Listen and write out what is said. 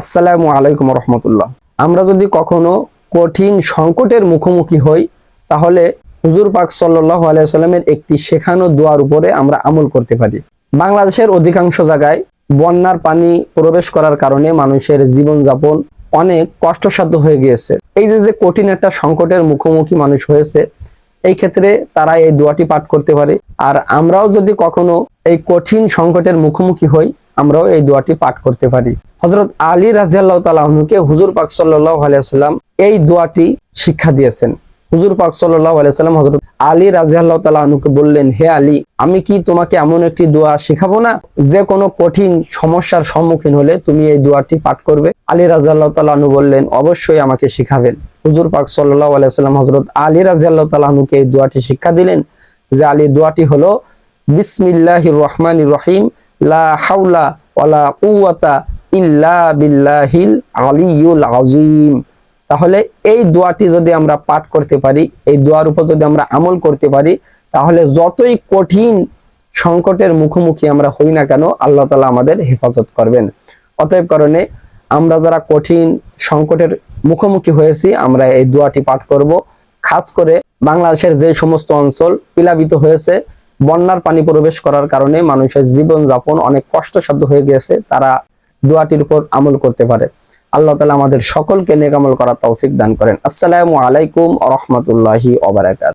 আসসালামু আলাইকুম রহমতুল্লাহ। আমরা যদি কখনো কঠিন সংকটের মুখোমুখি হই, তাহলে হুজুর পাক সাল্লাহ আলাইসাল্লামের একটি শেখানো দোয়ার উপরে আমরা আমল করতে পারি। বাংলাদেশের অধিকাংশ জায়গায় বন্যার পানি প্রবেশ করার কারণে মানুষের জীবনযাপন অনেক কষ্টসাধ্য হয়ে গিয়েছে। এই যে যে কঠিন একটা সংকটের মুখোমুখি মানুষ হয়েছে, এই ক্ষেত্রে তারা এই দোয়াটি পাঠ করতে পারে। আর আমরাও যদি কখনো এই কঠিন সংকটের মুখোমুখি হই আমরাও এই দোয়াটি পাঠ করতে পারি। হজরত আলী রাজিয়াল্লাহ তালাহনুকে হুজুর পাক সাল্লাহ আলিয়াল্লাম এই দোয়াটি শিক্ষা দিয়েছেন। হুজুর পাক আলিয়াল্লাম হজরত আলী রাজিয়াল্লাহ তালাহনুকে বললেন, হে আলী, আমি কি তোমাকে এমন একটি দোয়া শিখাবো না? যে কোনো কঠিন সমস্যার সম্মুখীন হলে তুমি এই দোয়াটি পাঠ করবে। আলী রাজিয়াল্লাহ তালাহনু বললেন, অবশ্যই আমাকে শিখাবেন। হুজুর পাক সাল্লাহ আলাইসাল্লাম হজরত আলী রাজিয়াল্লাহ তালাহনুকে এই দোয়াটি শিক্ষা দিলেন যে, আলী, দোয়াটি হলো বিসমিল্লাহ রহমান রহিম। লা হাওলা ওয়ালা কুওয়াতা ইল্লা বিল্লাহিল আলিয়ুল আযীম। তাহলে এই দোয়াটি যদি আমরা পাঠ করতে পারি, এই দোয়ার উপর যদি আমরা আমল করতে পারি, তাহলে যতই কঠিন সংকটের মুখোমুখি আমরা হই না কেন, আল্লাহ তালা আমাদের হেফাজত করবেন। অতএব কারণে আমরা যারা কঠিন সংকটের মুখোমুখি হয়েছি, আমরা এই দোয়াটি পাঠ করব। খাস করে বাংলাদেশের যে সমস্ত অঞ্চল প্লাবিত হয়েছে বন্যার পানি প্রবেশ করার কারণে মানুষের জীবন যাপন অনেক কষ্টসাধ্য হয়ে গেছে তারা দোয়াটির উপর আমল করতে পারে। আল্লাহ তালা আমাদের সকলকে নেকামল করার তৌফিক দান করেন। আসসালামু আলাইকুম রহমতুল্লাহি ওবারাকাত